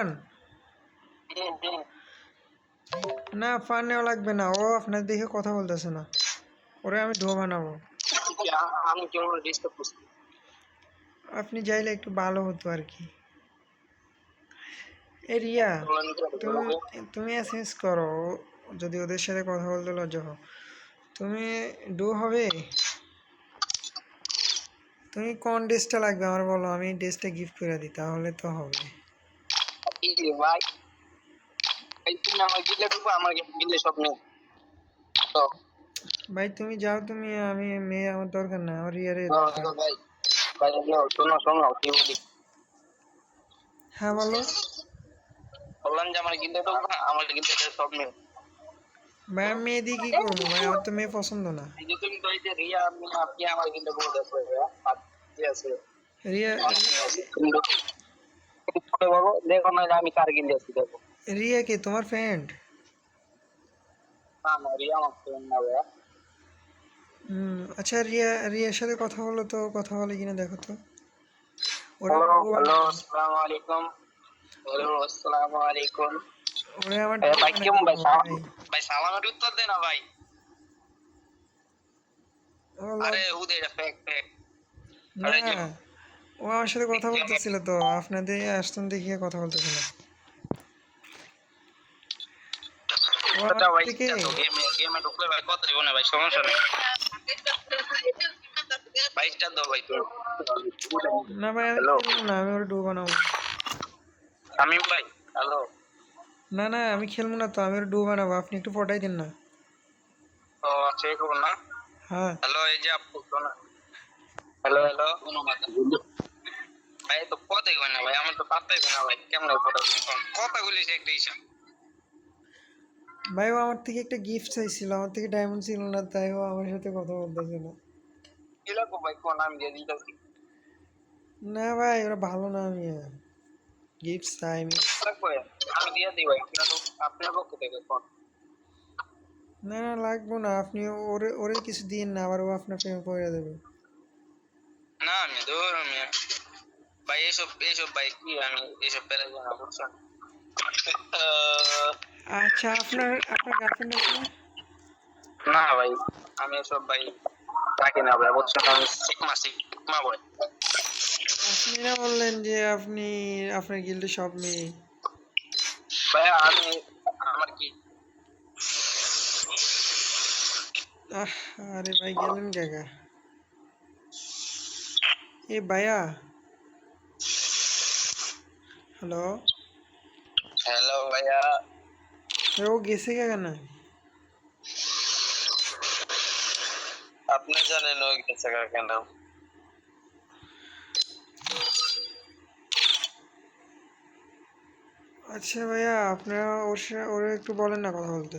Fun. না fun নেওয়া লাগবে না। ও আপনার দেখে কথা বলতেছে না। ওরে আমি ঢো বানাবো। আপনি চাইলে একটু ভালো হতো আর কি। এ রিয়া তুমি তুমি এসএমএস করো। যদি ওদের সাথে কথা বলতে লজ্জা হও তুমি ডু হবে? তুমি কোন ড্রেসটা লাগবে? আমার বলো আমি ড্রেসটা গিফট করে দিই তাহলে তো হবে। এই যে ভাই এই তুমি আমার গিলে ঢুকবো আমার গিলে সব নেই তো ভাই তুমি যাও তুমি আমি মেয়ে আমার দরকার না আমার রিয়ারে তো ভাই ভাই নাও, শোনো শোনো কি বলি হ্যাঁ বলো বললাম যে আমার গিলে ঢুকবো আমার গিলে সব নেই ভাই আমি মেয়ে দিয়ে কি করব ভাই আমার তো মেয়ে পছন্দ না এই যে তুমি তো এই যে রিয়া আপনি আপনি আমার গিলে বলে দেখো ঠিক আছে রিয়া করে বলো দেখো না আমি কার গিলে আছি দেখো। রিয়া কে? তোমার ফ্রেন্ড না না রিয়া আমার ফ্রেন্ড না ভাইয়া। হুম আচ্ছা রিয়া রিয়ার সাথে কথা বলো তো কথা বলে কিনা দেখো তো। ওরা হ্যালো হ্যালো আসসালামু আলাইকুম। হ্যালো আসসালামু আলাইকুম। ওরে আমার ভাই কেমন ভাই? ভাই। সালামের উত্তর দে না ভাই। আরে উদে এটা ফেক ফেক না ও আমার সাথে কথা বলতেছিল তো আপনাদের আসতেন দেখিয়ে কথা বলতেছিল। দিব না ভাই না আমি না ভাই হ্যালো না না আমি খেলব না তো আমি ওর ডু বানাবো আপনি একটু পটাই দিন না। ও আচ্ছা এই না? হ্যাঁ। হ্যালো এই যে আপু হ্যালো হ্যালো ভাই তো কথাই কই না ভাই আমার তো পাত্তাই কই না ভাই কেমন কথা কথা বলিস একটা হিসাব ভাই আমার থেকে একটা গিফট চাইছিল আমার থেকে ডায়মন্ড ছিল না তাই ও আমার সাথে কথা বলতেছে না। কি ভাই কোন আমি দিয়ে দিতেছি? না ভাই ওরা ভালো না আমি গিফট চাই আমি। আমি দিয়ে দিই ভাই আপনার পক্ষ থেকে কোন? না না লাগবো না আপনি ওরে ওরে কিছু দিন না আবার ও আপনার প্রেমে পড়ে দেবে না আমি আমি ভাই এসব এসব ভাই কি আমি এসব পেরে না বুঝছেন আচ্ছা আপনার আপনার গার্লফ্রেন্ড আছে না? ভাই আমি এসব ভাই রাখি না ভাই বুঝছেন আমি সিকমা সিকমা ভাই আপনি না বললেন যে আপনি আপনার গিল্ডে সব মেয়ে। ভাই আমি আমার কি? আহ আরে ভাই গেলেন জায়গা এ ভাইয়া। হ্যালো হ্যালো ভাইয়া ও গেছে কে কেন আপনি জানেন ওই গেছে কেন আচ্ছা ভাইয়া আপনারা ওর সাথে ওরা একটু বলেন না কথা বলতে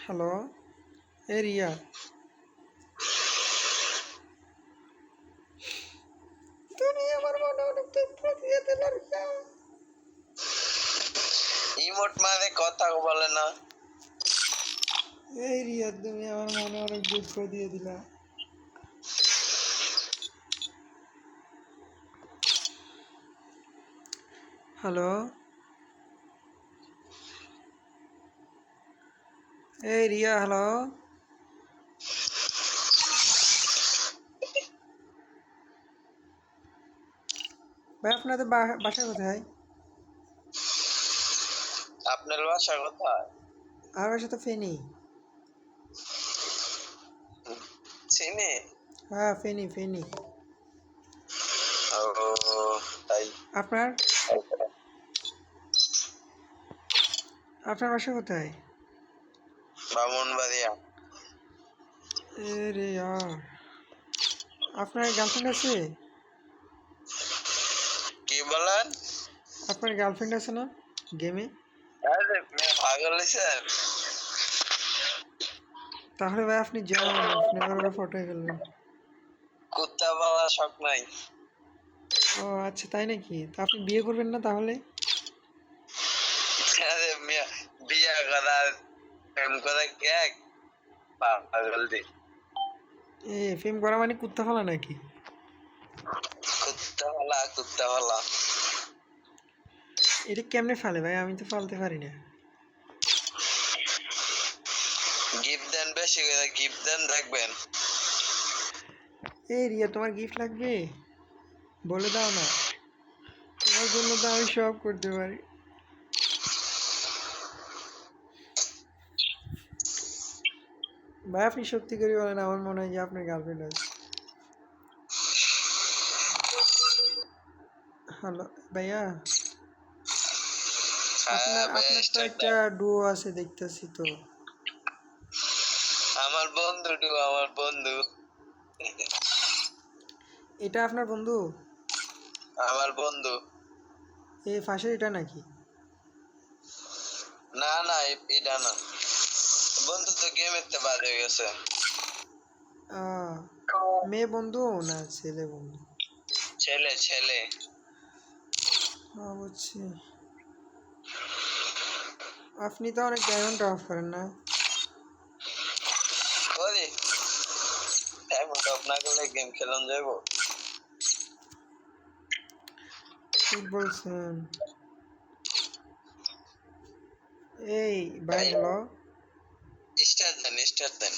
হ্যালো এ রিয়া তুমি আমার মনে অনেক দুঃখ দিয়ে দিল রিয়া মানে কথা বলে না। এই রিয়া তুমি আমার মনে অনেক দুঃখ দিয়ে দিলা। হ্যালো? এই রিয়া হ্যালো? ভাই আপনাদের বাসা কোথায়? আপনার বাসা কোথায় আর বাসা তো ফেনি। চিনি হ্যাঁ ফেনি ফেনি। ও তাই। আপনার? আপনার বাসা কোথায়? বামুনবাড়িয়া। এ রে यार আপনার গার্লফ্রেন্ড আছে? কি বলেন? আপনার গার্লফ্রেন্ড আছে না? গেমে তাহলে ভাই আপনি যান আপনি ফটো ফেলবেন। কুত্তা শখ নাই। ও আচ্ছা তাই নাকি? তা আপনি বিয়ে করবেন না তাহলে? আরে মেয়ে বিয়ে করার প্রেম করে কে? পাগল দি এ করা মানে কুত্তা ফেলা নাকি? কুত্তা ভালা কুত্তা ভালা এটা কেমনে ফালে ভাই? আমি তো ফালতে পারি না। গিফট দেন বেশি করে গিফট দেন দেখবেন এই রিয়া তোমার গিফট লাগবে? বলে দাও না। তোমার জন্য তো আমি সব করতে পারি। ভাই আপনি সত্যি করে বলেন আমার মনে হয় যে আপনার গার্লফ্রেন্ড আছে। হ্যালো ভাইয়া? আপনার আপনার তো একটা ডুও আছে দেখতেছি তো। আমার বন্ধু টু আমার বন্ধু। এটা আপনার বন্ধু? আমার বন্ধু। এই ফাঁসে এটা নাকি? না না এটা না। বন্ধু তো গেমের তে বাদ হয়ে গেছে। মেয়ে বন্ধু না ছেলে বন্ধু? ছেলে ছেলে। হ্যাঁ বুঝছি। আপনি তো অনেক ডায়মন্ড অফ করেন না। করি ডায়মন্ড টপ না করলে গেম খেলন যাব ঠিক বলছেন। এই ভাই স্টার্ট স্টার দেন স্টার্ট দেন।